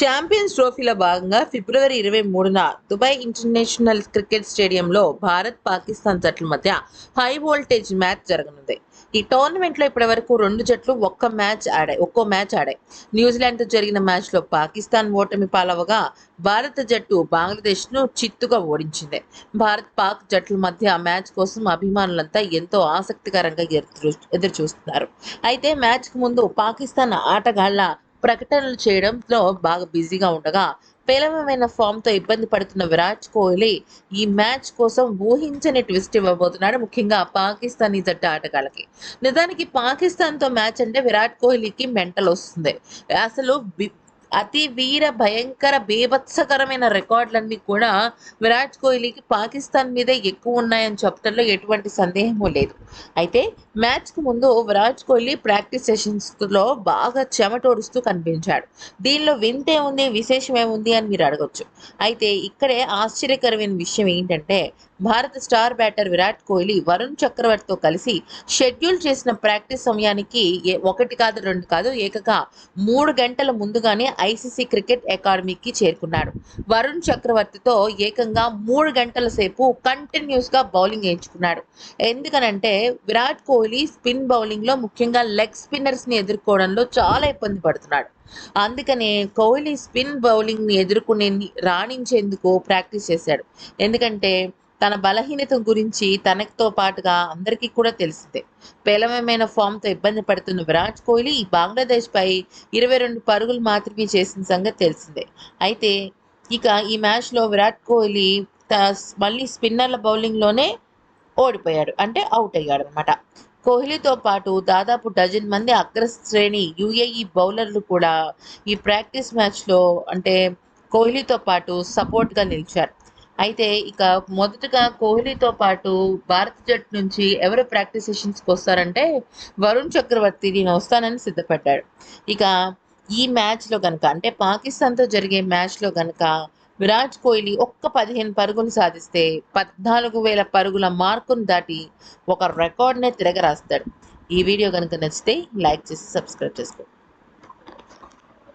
Champions ట్రోఫీలో భాగంగా ఫిబ్రవరి ఇరవై మూడున దుబాయ్ ఇంటర్నేషనల్ క్రికెట్ స్టేడియంలో భారత్ పాకిస్తాన్ జట్ల మధ్య హై వోల్టేజ్ మ్యాచ్ జరగనుంది. ఈ టోర్నమెంట్లో ఇప్పటివరకు రెండు జట్లు ఒక్క మ్యాచ్ ఆడాయి ఒక్కో మ్యాచ్ ఆడాయి. న్యూజిలాండ్తో జరిగిన మ్యాచ్లో పాకిస్తాన్ ఓటమి పాలవగా భారత జట్టు బంగ్లాదేశ్ను చిత్తుగా ఓడించింది. భారత్ పాక్ జట్ల మధ్య మ్యాచ్ కోసం అభిమానులంతా ఎంతో ఆసక్తికరంగా ఎదురు ఎదురు చూస్తున్నారు. అయితే మ్యాచ్కు ముందు పాకిస్తాన్ ఆటగాళ్ళ ప్రకటనలు చేయడంలో బాగా బిజీగా ఉండగా పేలవమైన ఫామ్తో ఇబ్బంది పడుతున్న విరాట్ కోహ్లీ ఈ మ్యాచ్ కోసం ఊహించని ట్విస్ట్ ఇవ్వబోతున్నాడు ముఖ్యంగా పాకిస్తానీ జట్టు ఆటగాళ్ళకి. నిజానికి పాకిస్తాన్తో మ్యాచ్ అంటే విరాట్ కోహ్లీకి మెంటల్ వస్తుంది. అసలు అతి వీర భయంకర బీభత్సకరమైన రికార్డులన్నీ కూడా విరాట్ కోహ్లీకి పాకిస్తాన్ మీదే ఎక్కువ ఉన్నాయని చెప్పడంలో ఎటువంటి సందేహము లేదు. అయితే మ్యాచ్కు ముందు విరాట్ కోహ్లీ ప్రాక్టీస్ సెషన్స్లో బాగా చెమటోడుస్తూ కనిపించాడు. దీనిలో వింతే ఉంది విశేషం ఏముంది అని మీరు అడగొచ్చు. అయితే ఇక్కడే ఆశ్చర్యకరమైన విషయం ఏంటంటే భారత స్టార్ బ్యాటర్ విరాట్ కోహ్లీ వరుణ్ చక్రవర్తితో కలిసి షెడ్యూల్ చేసిన ప్రాక్టీస్ సమయానికి ఏ- ఒకటి కాదు రెండు కాదు ఏకగా మూడు గంటల ముందుగానే ఐసీసీ క్రికెట్ అకాడమీకి చేరుకున్నాడు. వరుణ్ చక్రవర్తితో ఏకంగా మూడు గంటల సేపు కంటిన్యూస్గా బౌలింగ్ వేయించుకున్నాడు ఎందుకనంటే విరాట్ కోహ్లీ స్పిన్ బౌలింగ్లో ముఖ్యంగా లెగ్ స్పిన్నర్స్ని ఎదుర్కోవడంలో చాలా ఇబ్బంది పడుతున్నాడు. అందుకనే కోహ్లీ స్పిన్ బౌలింగ్ని ఎదుర్కొనే రాణించేందుకు ప్రాక్టీస్ చేశాడు. ఎందుకంటే తన బలహీనత గురించి తనతో పాటుగా అందరికీ కూడా తెలిసిందే. పేలవమైన ఫామ్తో ఇబ్బంది పడుతున్న విరాట్ కోహ్లీ బంగ్లాదేశ్పై ఇరవై రెండు పరుగులు మాత్రమే చేసిన సంగతి తెలిసిందే. అయితే ఇక ఈ మ్యాచ్లో విరాట్ కోహ్లీ త- మళ్ళీ స్పిన్నర్ల బౌలింగ్లోనే ఓడిపోయాడు. అంటే అవుట్ అయ్యాడు అనమాట కోహ్లీతో పాటు దాదాపు డజన్ మంది అగ్రశ్రేణి యుఏఈ బౌలర్లు కూడా ఈ ప్రాక్టీస్ మ్యాచ్లో అంటే కోహ్లీతో పాటు సపోర్ట్గా నిలిచారు. అయితే ఇక మొదటగా కోహ్లీతో పాటు భారత జట్టు నుంచి ఎవరు ప్రాక్టీస్ సెషన్స్కి వస్తారంటే వరుణ్ చక్రవర్తి నేను వస్తానని సిద్ధపడ్డాడు. ఇక ఈ మ్యాచ్లో కనుక అంటే పాకిస్తాన్తో జరిగే మ్యాచ్లో కనుక విరాట్ కోహ్లీ ఒక్క పదిహేను పరుగులు సాధిస్తే పద్నాలుగు వేల పరుగుల మార్కును దాటి ఒక రికార్డ్నే తిరగరాస్తాడు. ఈ వీడియో కనుక నచ్చితే లైక్ చేసి సబ్స్క్రైబ్ చేసుకోండి.